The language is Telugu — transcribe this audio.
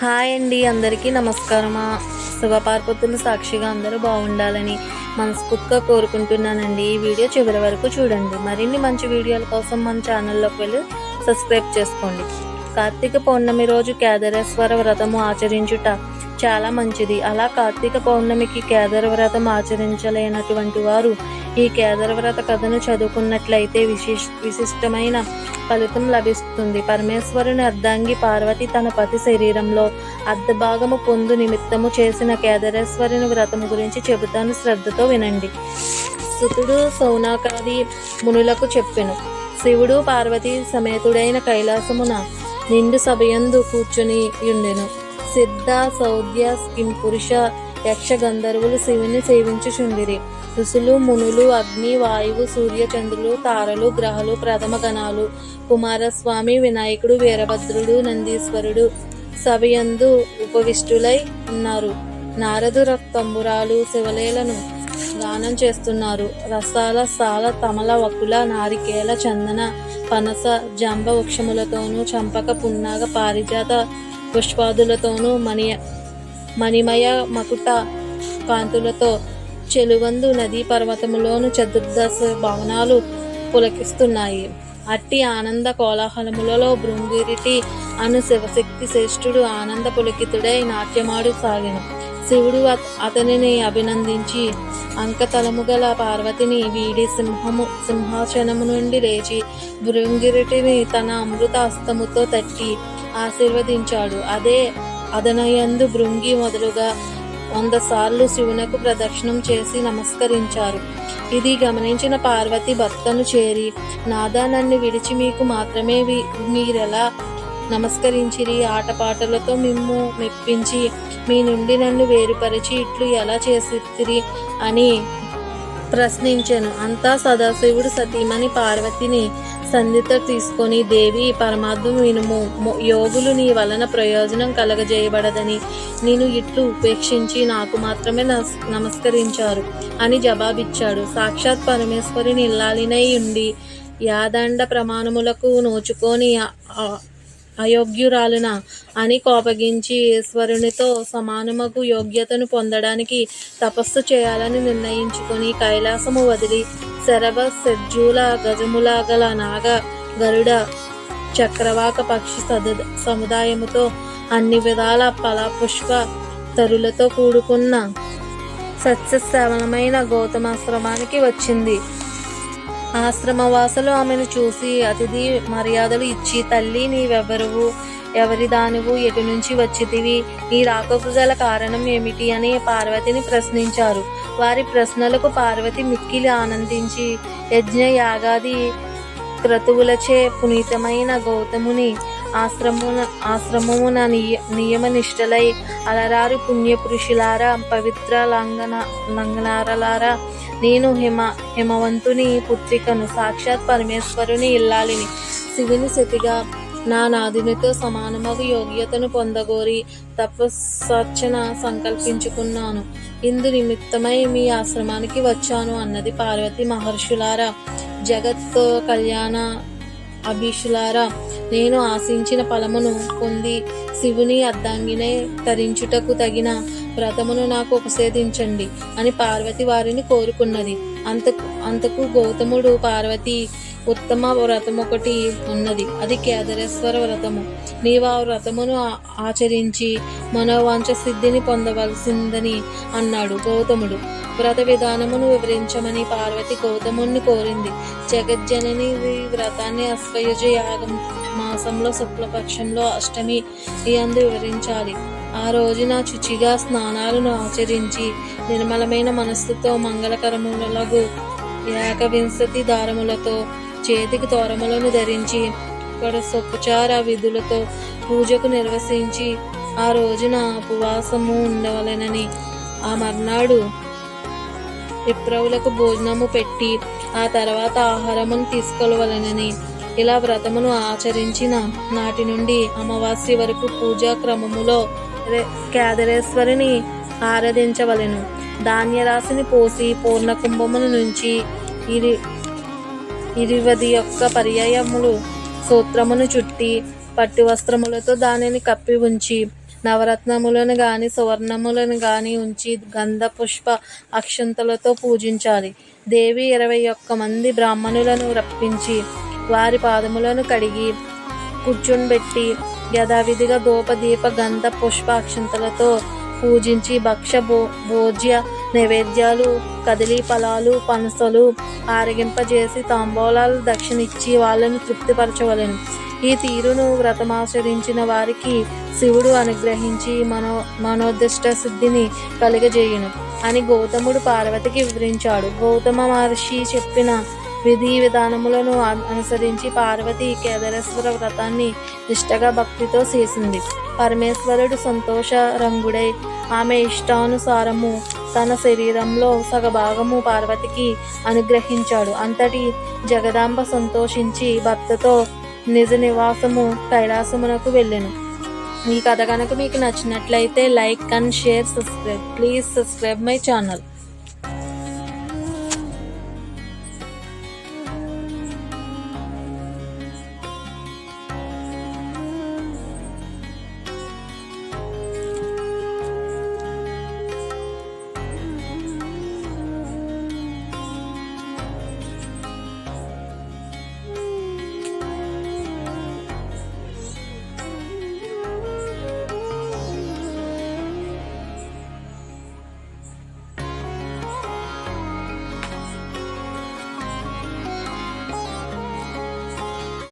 హాయ్ అండి అందరికీ నమస్కారం శివపార్వతులు సాక్షిగా అందరూ బాగుండాలని మనస్ఫూర్తిగా కోరుకుంటున్నానండి. ఈ వీడియో చివరి వరకు చూడండి. మరిన్ని మంచి వీడియోల కోసం మన ఛానల్లోకి వెళ్ళి సబ్స్క్రైబ్ చేసుకోండి. కార్తీక పౌర్ణమి రోజు కేదారేశ్వర వ్రతము ఆచరించుట చాలా మంచిది. అలా కార్తీక పౌర్ణమికి కేదార వ్రతం ఆచరించలేనటువంటి వారు ఈ కేదారవ్రత కథను చదువుకున్నట్లయితే విశిష్ విశిష్టమైన ఫలితం లభిస్తుంది. పరమేశ్వరుని అర్ధాంగి పార్వతి తన పతి శరీరంలో అర్ధభాగము పొందు నిమిత్తము చేసిన కేదారేశ్వరుని వ్రతం గురించి చెబుతాను శ్రద్ధతో వినండి. సుతుడు సౌనాకాది మునులకు చెప్పెను. శివుడు పార్వతి సమేతుడైన కైలాసమున నిండు సభయందు కూర్చుని ఉండెను సిద్ధ సౌద్య స్కిం పురుష యక్ష గంధర్వులు శివుని సేవించుచుండిరి. ఋషులు మునులు అగ్ని వాయువు సూర్యచంద్రులు తారలు గ్రహాలు ప్రథమ గణాలు కుమారస్వామి వినాయకుడు వీరభద్రుడు నందీశ్వరుడు సభయందు ఉపవిష్టులై ఉన్నారు. నారదు తంబురాలు శివలేలను గానం చేస్తున్నారు. రసాల సాల తమల వకుల నారికేల చందన పనస జంబ వృక్షములతోనూ చంపక పున్నాగ పారిజాత పుష్పాదులతోనూ మణి మణిమయ మకుట కాంతులతో చెలువందు నదీ పర్వతములోను చతుర్దశ భవనాలు పులకిస్తున్నాయి. అట్టి ఆనంద కోలాహలములలో భృంగిరిటి అను శివశక్తి శ్రేష్ఠుడు ఆనంద పులకితుడై నాట్యమాడు సాగిన. శివుడు అత- అతనిని అభినందించి అంకతలము గల పార్వతిని వీడి సింహము సింహాసనము నుండి లేచి భృంగిరిటిని తన అమృత హస్తముతో తట్టి ఆశీర్వదించాడు. అదే అదనయందు భృంగి మొదలుగా వంద సార్లు శివునకు ప్రదక్షిణం చేసి నమస్కరించారు. ఇది గమనించిన పార్వతి భక్తను చేరి నాదా నన్ను విడిచి మీకు మాత్రమే మీరెలా నమస్కరించిరి? ఆటపాటలతో మిమ్ము మెప్పించి మీ నుండి నన్ను వేరుపరిచి ఇట్లు ఎలా చేసిరి అని ప్రశ్నించాను. అంతా సదాశివుడు సతీమణి పార్వతిని సంధిత తీసుకొని దేవి పరమాత్మ వినుము యోగులు నీ వలన ప్రయోజనం కలగజేయబడదని నేను ఇట్లు ఉపేక్షించి నాకు మాత్రమే నస్- నమస్కరించారు అని జవాబిచ్చాడు. సాక్షాత్ పరమేశ్వరిని ఇల్లాలినై ఉండి యాదండ ప్రమాణములకు నోచుకొని అయోగ్యురాలున అని కోపగించి ఈశ్వరునితో సమానమగు యోగ్యతను పొందడానికి తపస్సు చేయాలని నిర్ణయించుకొని కైలాసము వదిలి శరభ సజ్జూల గజముల గల నాగ గరుడ చక్రవాక పక్షి సదు సముదాయముతో అన్ని విధాల ఫల పుష్ప తరులతో కూడుకున్న సస్యశ్రవణమైన గౌతమాశ్రమానికి వచ్చింది. ఆశ్రమవాసులు ఆమెను చూసి అతిథి మర్యాదలు ఇచ్చి తల్లి నీవెవరువు? ఎవరి దానివు? ఎటు నుంచి వచ్చితివి? ఈ రాకకు గల కారణం ఏమిటి? అని పార్వతిని ప్రశ్నించారు. వారి ప్రశ్నలకు పార్వతి మిక్కిలి ఆనందించి యజ్ఞ యాగాది క్రతువులచే పునీతమైన గౌతముని ఆశ్రమున ఆశ్రమమున నియ నియమ నిష్టలై అలరారు పుణ్యపురుషులారా పవిత్ర లంఘన లంగనారలారా నేను హిమ హిమవంతుని పుత్రికను సాక్షాత్ పరమేశ్వరుని ఇల్లాలిని. శివుని శతిగా నా నాదునితో సమానమగు యోగ్యతను పొందగోరి తపస్సర్చన సంకల్పించుకున్నాను. ఇందు నిమిత్తమై మీ ఆశ్రమానికి వచ్చాను అన్నది పార్వతి మహర్షులారా జగత్ కళ్యాణ అభిషులారా. నేను ఆశించిన ఫలమును పొంది శివుని అర్ధాంగినే తరించుటకు తగిన వ్రతమును నాకు ఉపసేదించండి అని పార్వతి వారిని కోరుకున్నది. అంతకు అంతకు గౌతముడు పార్వతి ఉత్తమ వ్రతం ఒకటి ఉన్నది. అది కేదారేశ్వర వ్రతము. నీవు ఆ వ్రతమును ఆచరించి మనోవాంఛ సిద్ధిని పొందవలసిందని అన్నాడు గౌతముడు. వ్రత విధానమును వివరించమని పార్వతి గౌతముణ్ణి కోరింది. జగజ్జనని వ్రతాన్ని అశ్వయుజ యాగం మాసంలో శుక్లపక్షంలో అష్టమి అందు వివరించాలి. ఆ రోజున శుచిగా స్నానాలను ఆచరించి నిర్మలమైన మనస్సుతో మంగళకరములకు ఏకవింశతి దారములతో చేతికి తోరములను ధరించి ఉపచార విధులతో పూజకు నిర్వహించి ఆ రోజున ఉపవాసము ఉండవలెనని ఆ మర్నాడు విప్రవులకు భోజనము పెట్టి ఆ తర్వాత ఆహారమును తీసుకొలవలెనని ఇలా వ్రతమును ఆచరించిన నాటి నుండి అమావాస్య వరకు పూజా క్రమములో కేదరేశ్వరిని ఆరాధించవలెను. ధాన్యరాశిని పోసి పూర్ణ కుంభమును నుంచి ఇరి ఇరువది యొక్క పర్యాయములు సూత్రమును చుట్టి పట్టు వస్త్రములతో దానిని కప్పి ఉంచి నవరత్నములను గాని సువర్ణములను గాని ఉంచి గంధ పుష్ప అక్షంతలతో పూజించాలి. దేవి ఇరవై ఒక్క మంది బ్రాహ్మణులను రప్పించి వారి పాదములను కడిగి కూర్చుంబెట్టి యథావిధిగా ధూప దీప గంధ పుష్పాక్షంతలతో పూజించి భక్ష భో భోజ్య నైవేద్యాలు కదిలి ఫలాలు పనసలు ఆరగింపజేసి తాంబూలాలు దక్షిణిచ్చి వాళ్ళను తృప్తిపరచవలెను. ఈ తీరును వ్రతమాచరించిన వారికి శివుడు అనుగ్రహించి మనో మనోదిష్ట సిద్ధిని కలుగజేయును అని గౌతముడు పార్వతికి వివరించాడు. గౌతమ మహర్షి చెప్పిన విధి విధానములను అనుసరించి పార్వతి కేదారేశ్వర వ్రతాన్ని నిష్టగా భక్తితో చేసింది. పరమేశ్వరుడు సంతోష రంగుడై ఆమె ఇష్టానుసారము తన శరీరంలో సగభాగము పార్వతికి అనుగ్రహించాడు. అంతటి జగదాంబ సంతోషించి భర్తతో నిజ నివాసము కైలాసమునకు వెళ్ళెను. ఈ కథ కనుక మీకు నచ్చినట్లయితే like and share subscribe. Please subscribe my channel.